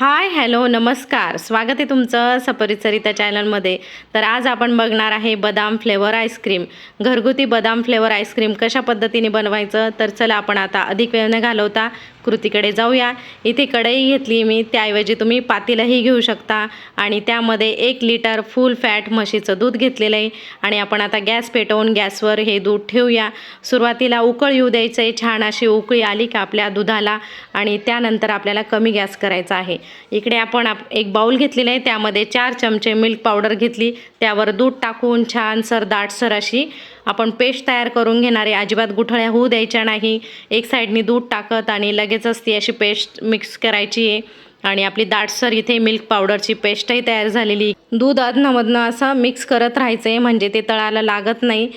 Hi hello नमस्कार. स्वागत आहे तुमचं सपरिचरिता चॅनलमध्ये. तर आज आपण बघणार आहे बदाम फ्लेवर आईस्क्रीम. घरगुती बदाम फ्लेवर आईस्क्रीम कशा पद्धतीने बनवायचं? तर चला आपण आता अधिक वेळ न घालवता कृतीकडे जाऊया. इथे कढई घेतली मी त्याऐवजी तुम्ही पातीलाही घेऊ शकता. आणि त्यामध्ये एक लिटर फुल फॅट म्हशीचं दूध घेतलेलं आहे. आणि आपण आता गॅस पेटवून गॅसवर हे दूध ठेवूया. सुरुवातीला उकळ येऊ द्यायचं आहे छान अशी उकळी आली का आपल्या दुधाला. आणि त्यानंतर आपल्याला कमी गॅस करायचा आहे. इकडे आपण आप एक बाऊल घेतलेलं आहे. त्यामध्ये चार चमचे मिल्क पावडर घेतली. त्यावर दूध टाकून छानसर दाटसर अशी आपण पेस्ट तयार करून घेणारे अजिबात गुठळ्या होऊ द्यायच्या नाही. एक साईडनी दूध टाकत आणि लगेचच ती अशी पेस्ट मिक्स करायची आहे. आणि आपली दाटसर इथे मिल्क पावडरची पेस्टही तयार झालेली दूध अधनमधनं असं मिक्स करत राहायचं आहे म्हणजे ते तळाला लागत नाही.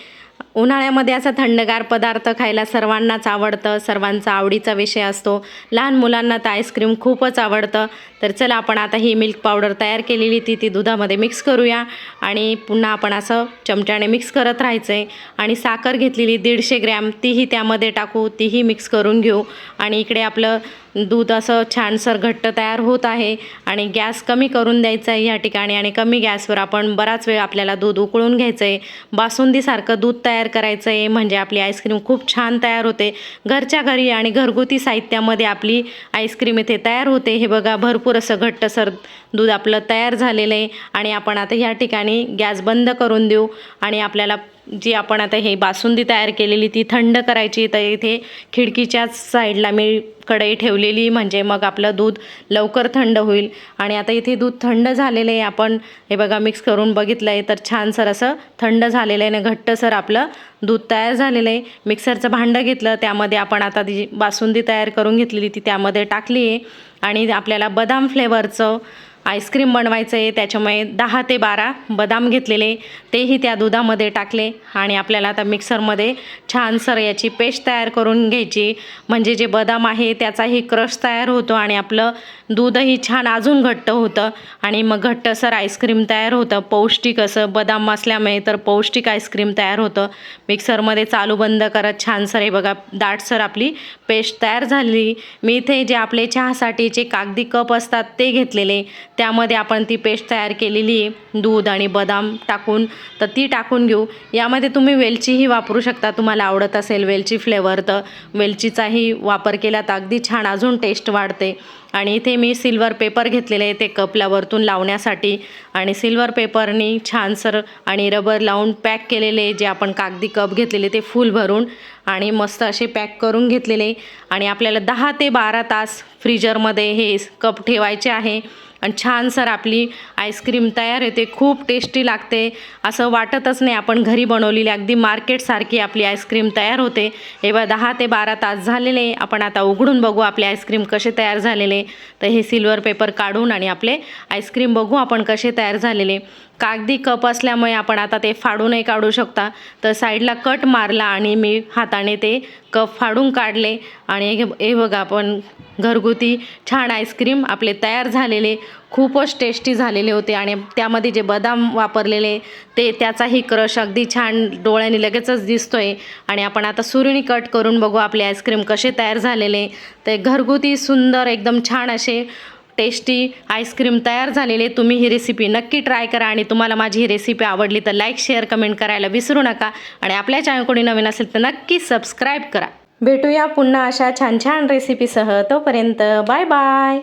उन्हाळ्यामध्ये असा थंडगार पदार्थ खायला सर्वांनाच आवडतं सर्वांचा आवडीचा विषय असतो. लहान मुलांना तर आईस्क्रीम खूपच आवडतं. तर चला आपण आता ही मिल्क पावडर तयार केलेली ती ती दुधामध्ये मिक्स करूया. आणि पुन्हा आपण असं चमच्याने मिक्स करत राहायचं आहे आणि साखर घेतलेली दीडशे ग्रॅम तीही त्यामध्ये टाकू तीही मिक्स करून घेऊ. आणि इकडे आपलं दूध असं छानसर घट्ट तयार होत आहे. आणि गॅस कमी करून द्यायचा आहे ह्या ठिकाणी. आणि कमी गॅसवर आपण बराच वेळ आपल्याला दूध उकळून घ्यायचं आहे बासुंदीसारखं दूध तयार करायचं आहे म्हणजे आपली आईस्क्रीम खूप छान तयार होते. घरच्या घरी आणि घरगुती साहित्यामध्ये आपली आईस्क्रीम इथे तयार होते. हे बघा भरपूर असं घट्टसर दूध आपलं तयार झालेलं आहे. आणि आपण आता ह्या ठिकाणी गॅस बंद करून देऊ आणि आपल्याला जी आपण आता हे बासुंदी तयार केलेली ती थंड करायची. तर इथे खिडकीच्याच साईडला मी कढई ठेवलेली म्हणजे मग आपलं दूध लवकर थंड होईल. आणि आता इथे दूध थंड झालेलं आहे. आपण हे बघा मिक्स करून बघितलं आहे तर छानसर असं थंड झालेलं आहे आणि घट्टसर आपलं दूध तयार झालेलं आहे. मिक्सरचं भांडं घेतलं त्यामध्ये आपण आता ती बासुंदी तयार करून घेतलेली ती त्यामध्ये टाकली आहे. आणि आपल्याला बदाम फ्लेवरचं आईस्क्रीम बनवायचं आहे त्याच्यामुळे दहा ते बारा बदाम घेतलेले तेही त्या दुधामध्ये टाकले आणि आपल्याला आता मिक्सरमध्ये छानसर याची पेस्ट तयार करून घ्यायची. म्हणजे जे बदाम आहे त्याचाही क्रश तयार होतो आणि आपलं दूधही छान अजून घट्ट होतं आणि मग घट्टसर आईस्क्रीम तयार होतं. पौष्टिक असं बदाम असल्यामुळे तर पौष्टिक आईस्क्रीम तयार होतं. मिक्सरमध्ये चालू बंद करत छानसर हे बघा दाटसर आपली पेस्ट तयार झाली. मी इथे जे आपले चहासाठीचे कागदी कप असतात ते घेतलेले. त्यामध्ये आपण ती पेस्ट तयार केलेली आहे. दूध आणि बदाम टाकून. तर ती टाकून घेऊ. यामध्ये तुम्ही वेलचीही वापरू शकता. तुम्हाला आवडत असेल वेलची फ्लेवर तर वेलचीचाही वापर केला तर अगदी छान अजून टेस्ट वाढते. आणि इथे मी सिल्वर पेपर घेतलेले आहे ते कपला वरतून लावण्यासाठी. आणि सिल्वर पेपरनी छानसर आणि रबर लावून पॅक केलेले जे आपण कागदी कप घेतलेले ते फुल भरून आणि मस्त असे पॅक करून घेतलेले. आणि आपल्याला दहा ते बारा तास फ्रीजरमध्ये हे कप ठेवायचे आहे. आणि छान सर आपली आईस्क्रीम तयार होते. खूप टेस्टी लागते. असं वाटतच नाही आपण घरी बनवलेली. अगदी मार्केटसारखी आपली आईस्क्रीम तयार होते. हे दहा ते बारा तास झालेले. आपण आता उघडून बघू आपले आईस्क्रीम कसे तयार झालेले. तर हे सिल्वर पेपर काढून आणि आपले आईस्क्रीम बघू आपण कसे तयार झालेले. कागदी कप असल्यामुळे आपण आता ते फाडूनही काढू शकता. तर साईडला कट मारला आणि मी हाताने ते कप फाडून काढले. आणि हे हे बघा आपण घरगुती छान आईस्क्रीम आपले तयार झालेले खूपच टेस्टी झालेले होते. आणि त्यामध्ये जे बदाम वापरलेले ते त्याचाही क्रश अगदी छान डोळ्याने लगेचच दिसतो आहे आणि आपण आता सुरणी कट करून बघू आपले आईस्क्रीम कसे तयार झालेले. ते घरगुती सुंदर एकदम छान असे टेस्टी आईस्क्रीम तयार झालेले तुम्ही ही रेसिपी नक्की ट्राय करा आणि तुम्हाला माझी ही रेसिपी आवडली तर लाईक शेअर कमेंट करायला विसरू नका आणि आपल्या चॅनल कोणी नवीन असेल तर नक्की सबस्क्राईब करा. भेटूया पुन्हा अशा छान छान रेसिपीसह तोपर्यंत बाय बाय